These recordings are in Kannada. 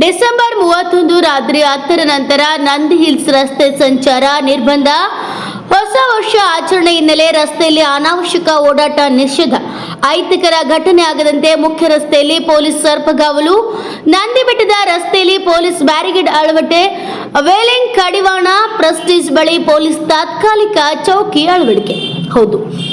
ಡಿಸೆಂಬರ್ ಮೂವತ್ತೊಂದು ರಾತ್ರಿ ಹತ್ತರ ನಂತರ ನಂದಿ ಹಿಲ್ಸ್ ರಸ್ತೆ ಸಂಚಾರ ನಿರ್ಬಂಧ. ಹೊಸ ವರ್ಷ ಆಚರಣೆ ಹಿನ್ನೆಲೆ ರಸ್ತೆಯಲ್ಲಿ ಅನಾವಶ್ಯಕ ಓಡಾಟ ನಿಷೇಧ. ಅಹಿತಕರ ಘಟನೆ ಆಗದಂತೆ ಮುಖ್ಯ ರಸ್ತೆಯಲ್ಲಿ ಪೊಲೀಸ್ ಸರ್ಪಗಾವಲು. ನಂದಿ ಬೆಟ್ಟದ ರಸ್ತೆಯಲ್ಲಿ ಪೊಲೀಸ್ ಬ್ಯಾರಿಗೇಡ್ ಅಳವಟ್ಟೆ. ವೇಲಿಂಗ್ ಕಡಿವಾಣ, ಪ್ರೆಸ್ಟೀಜ್ ಬಳಿ ಪೊಲೀಸ್ ತಾತ್ಕಾಲಿಕ ಚೌಕಿ ಅಳವಡಿಕೆ. ಹೌದು.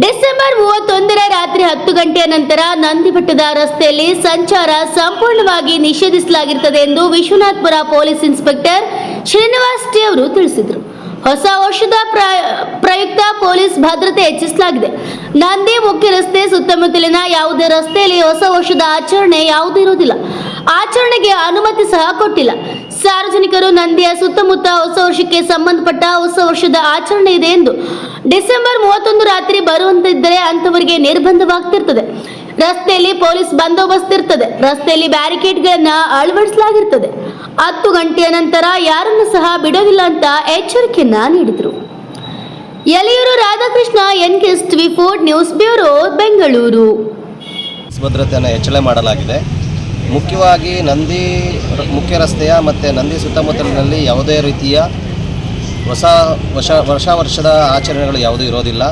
ಡಿಸೆಂಬರ್ ಮೂವತ್ತೊಂದರ ರಾತ್ರಿ ಹತ್ತು ಗಂಟೆಯ ನಂತರ ನಂದಿಬೆಟ್ಟದ ರಸ್ತೆಯಲ್ಲಿ ಸಂಚಾರ ಸಂಪೂರ್ಣವಾಗಿ ನಿಷೇಧಿಸಲಾಗಿರುತ್ತದೆ ಎಂದು Vishwanathpura police inspector Srinivas T ಅವರು ತಿಳಿಸಿದರು. ಹೊಸ ವರ್ಷದ ಪ್ರ- ಪ್ರಯುಕ್ತ ಪೊಲೀಸ್ ಭದ್ರತೆ ಹೆಚ್ಚಿಸಲಾಗಿದೆ. ನಂದಿ ಮುಖ್ಯ ರಸ್ತೆ ಸುತ್ತಮುತ್ತಲಿನ ಯಾವುದೇ ರಸ್ತೆಯಲ್ಲಿ ಹೊಸ ವರ್ಷದ ಆಚರಣೆ ಯಾವುದೂ ಇರುವುದಿಲ್ಲ. ಆಚರಣೆಗೆ ಅನುಮತಿ ಸಹ ಕೊಟ್ಟಿಲ್ಲ. ಸಾರ್ವಜನಿಕರು ನಂದಿಯ ಸುತ್ತಮುತ್ತ ಹೊಸ ವರ್ಷಕ್ಕೆ ಸಂಬಂಧಪಟ್ಟ ಹೊಸ ವರ್ಷದ ಆಚರಣೆ ಇದೆ ಎಂದು ಡಿಸೆಂಬರ್ ಮೂವತ್ತೊಂದು ರಾತ್ರಿ ಬರುವಂತಿದ್ದರೆ ಅಂತವರಿಗೆ ನಿರ್ಬಂಧವಾಗ್ತಿರ್ತದೆ. ರಸ್ತೆಯಲ್ಲಿ ಪೊಲೀಸ್ ಬಂದೋಬಸ್ತ್ ಇರ್ತದೆ. ರಸ್ತೆಯಲ್ಲಿ ಬ್ಯಾರಿಕೇಡ್ಗಳನ್ನ ಅಳವಡಿಸಲಾಗಿರ್ತದೆ. ಹತ್ತು ಗಂಟೆಯ ನಂತರ ಯಾರನ್ನು ಸಹ ಬಿಡೋದಿಲ್ಲ ಅಂತ ಎಚ್ಚರಿಕೆಯನ್ನ ನೀಡಿದರು. Yaliyur Radhakrishna N TV four news bureau, Bengaluru. ಭದ್ರತೆಯನ್ನು ಹೆಚ್ಚಳ ಮಾಡಲಾಗಿದೆ. ಮುಖ್ಯವಾಗಿ ನಂದಿ ಮುಖ್ಯ ರಸ್ತೆಯ ಮತ್ತು ನಂದಿ ಸುತ್ತಮುತ್ತಲಿನಲ್ಲಿ ಯಾವುದೇ ರೀತಿಯ ಹೊಸ ವರ್ಷ ವರ್ಷ ವರ್ಷದ ಆಚರಣೆಗಳು ಯಾವುದೂ ಇರೋದಿಲ್ಲ.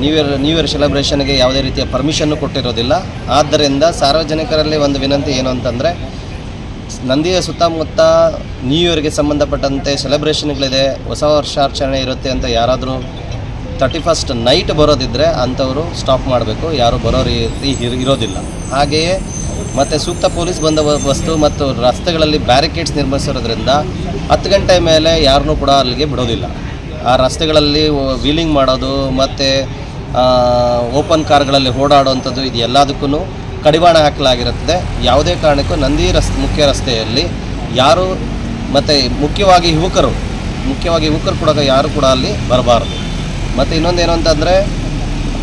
ನ್ಯೂ ಇಯರ್ ನ್ಯೂ ಇಯರ್ ಸೆಲೆಬ್ರೇಷನ್ಗೆ ಯಾವುದೇ ರೀತಿಯ ಪರ್ಮಿಷನ್ನು ಕೊಟ್ಟಿರೋದಿಲ್ಲ. ಆದ್ದರಿಂದ ಸಾರ್ವಜನಿಕರಲ್ಲಿ ಒಂದು ವಿನಂತಿ ಏನು ಅಂತಂದರೆ, ನಂದಿಯ ಸುತ್ತಮುತ್ತ ನ್ಯೂ ಇಯರ್ಗೆ ಸಂಬಂಧಪಟ್ಟಂತೆ ಸೆಲೆಬ್ರೇಷನ್ಗಳಿದೆ ಹೊಸ ವರ್ಷಾಚರಣೆ ಇರುತ್ತೆ ಅಂತ ಯಾರಾದರೂ ತರ್ಟಿ ಫಸ್ಟ್ ನೈಟ್ ಬರೋದಿದ್ದರೆ ಅಂಥವರು ಸ್ಟಾಪ್ ಮಾಡಬೇಕು, ಯಾರು ಬರೋ ರೀತಿ ಇರೋದಿಲ್ಲ. ಹಾಗೆಯೇ ಮತ್ತು ಸೂಕ್ತ ಪೊಲೀಸ್ ಬಂದೋಬಸ್ತು ಮತ್ತು ರಸ್ತೆಗಳಲ್ಲಿ ಬ್ಯಾರಿಕೇಡ್ಸ್ ನಿರ್ಮಿಸಿರೋದ್ರಿಂದ ಹತ್ತು ಗಂಟೆ ಮೇಲೆ ಯಾರನ್ನೂ ಕೂಡ ಅಲ್ಲಿಗೆ ಬಿಡೋದಿಲ್ಲ. ಆ ರಸ್ತೆಗಳಲ್ಲಿ ವೀಲಿಂಗ್ ಮಾಡೋದು ಮತ್ತು ಓಪನ್ ಕಾರ್ಗಳಲ್ಲಿ ಓಡಾಡುವಂಥದ್ದು ಇದು ಎಲ್ಲದಕ್ಕೂ ಕಡಿವಾಣ ಹಾಕಲಾಗಿರುತ್ತದೆ. ಯಾವುದೇ ಕಾರಣಕ್ಕೂ ನಂದಿ ರಸ್ತೆ ಮುಖ್ಯ ರಸ್ತೆಯಲ್ಲಿ ಯಾರು ಮತ್ತು ಮುಖ್ಯವಾಗಿ ಯುವಕರು ಮುಖ್ಯವಾಗಿ ಯುವಕರು ಕೂಡ ಯಾರು ಕೂಡ ಅಲ್ಲಿ ಬರಬಾರ್ದು. ಮತ್ತು ಇನ್ನೊಂದೇನು ಅಂತಂದರೆ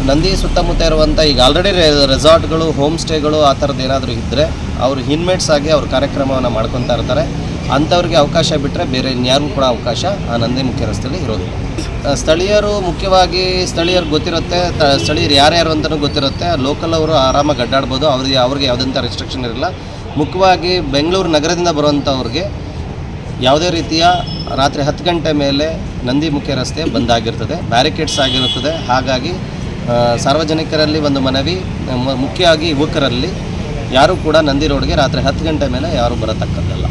ನಂದಿ ಸುತ್ತಮುತ್ತ ಇರುವಂಥ ಈಗ ಆಲ್ರೆಡಿ ರೆಸಾರ್ಟ್ಗಳು ಹೋಮ್ ಸ್ಟೇಗಳು ಆ ಥರದ್ದು ಏನಾದರೂ ಇದ್ದರೆ ಅವರು ಇನ್ಮೇಟ್ಸ್ ಆಗಿ ಅವ್ರ ಕಾರ್ಯಕ್ರಮವನ್ನು ಮಾಡ್ಕೊತಾ ಇರ್ತಾರೆ. ಅಂಥವ್ರಿಗೆ ಅವಕಾಶ ಬಿಟ್ಟರೆ ಬೇರೆ ಇನ್ಯಾರಿಗೂ ಕೂಡ ಅವಕಾಶ ಆ ನಂದಿ ಮುಖ್ಯ ರಸ್ತೆಯಲ್ಲಿ ಇರೋದು ಸ್ಥಳೀಯರು ಮುಖ್ಯವಾಗಿ ಸ್ಥಳೀಯರು ಗೊತ್ತಿರುತ್ತೆ ಸ್ಥಳೀಯರು ಯಾರ್ಯಾರು ಅಂತಲೂ ಗೊತ್ತಿರುತ್ತೆ. ಲೋಕಲ್ ಅವರು ಆರಾಮಾಗಿ ಅಡ್ಡಾಡ್ಬೋದು ಅವ್ರಿಗೆ ಅವ್ರಿಗೆ ಯಾವುದಂಥ ರೆಸ್ಟ್ರಿಕ್ಷನ್ ಇರಲ್ಲ. ಮುಖ್ಯವಾಗಿ ಬೆಂಗಳೂರು ನಗರದಿಂದ ಬರುವಂಥವ್ರಿಗೆ ಯಾವುದೇ ರೀತಿಯ ರಾತ್ರಿ ಹತ್ತು ಗಂಟೆ ಮೇಲೆ ನಂದಿ ಮುಖ್ಯ ರಸ್ತೆ ಬಂದ್ ಆಗಿರ್ತದೆ. ಬ್ಯಾರಿಕೇಡ್ಸ್ ಆಗಿರುತ್ತದೆ. ಹಾಗಾಗಿ ಸಾರ್ವಜನಿಕರಲ್ಲಿ ಒಂದು ಮನವಿ ಮುಖ್ಯವಾಗಿ ಯುವಕರಲ್ಲಿ, ಯಾರೂ ಕೂಡ ನಂದಿ ರೋಡ್ಗೆ ರಾತ್ರಿ ಹತ್ತು ಗಂಟೆ ಮೇಲೆ ಯಾರೂ ಬರತಕ್ಕದ್ದಲ್ಲ.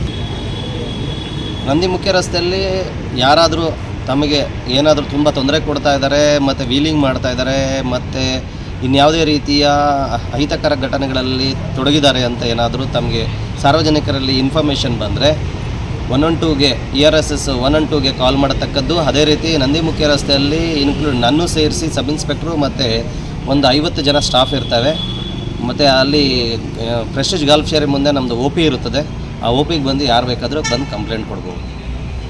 ನಂದಿ ಮುಖ್ಯ ರಸ್ತೆಯಲ್ಲಿ ಯಾರಾದರೂ ತಮಗೆ ಏನಾದರೂ ತುಂಬ ತೊಂದರೆ ಕೊಡ್ತಾ ಇದ್ದಾರೆ, ಮತ್ತು ವೀಲಿಂಗ್ ಮಾಡ್ತಾ ಇದ್ದಾರೆ, ಮತ್ತು ಇನ್ಯಾವುದೇ ರೀತಿಯ ಅಹಿತಕರ ಘಟನೆಗಳಲ್ಲಿ ತೊಡಗಿದ್ದಾರೆ ಅಂತ ಏನಾದರೂ ತಮಗೆ ಸಾರ್ವಜನಿಕರಲ್ಲಿ ಇನ್ಫಾರ್ಮೇಷನ್ ಬಂದರೆ one one ಟೂಗೆ E R S S one one ಟೂಗೆ call ಮಾಡತಕ್ಕದ್ದು. ಅದೇ ರೀತಿ ನಂದಿ ರಸ್ತೆಯಲ್ಲಿ ಇನ್ಕ್ಲೂಡ್ ನನ್ನೂ ಸೇರಿಸಿ ಸಬ್ ಇನ್ಸ್ಪೆಕ್ಟ್ರು ಮತ್ತು ಒಂದು ಐವತ್ತು ಜನ ಸ್ಟಾಫ್ ಇರ್ತವೆ. ಮತ್ತು ಅಲ್ಲಿ ಫ್ರೆಶ್ ಗಾಲ್ಫ್ ಶೇರಿ ಮುಂದೆ ನಮ್ಮದು ಒ ಪಿ ಇರುತ್ತದೆ. ಆ ಒ ಪಿಗೆ ಬಂದು ಯಾರು ಬೇಕಾದರೂ ಬಂದು ಕಂಪ್ಲೇಂಟ್ ಕೊಡ್ಬೋದು.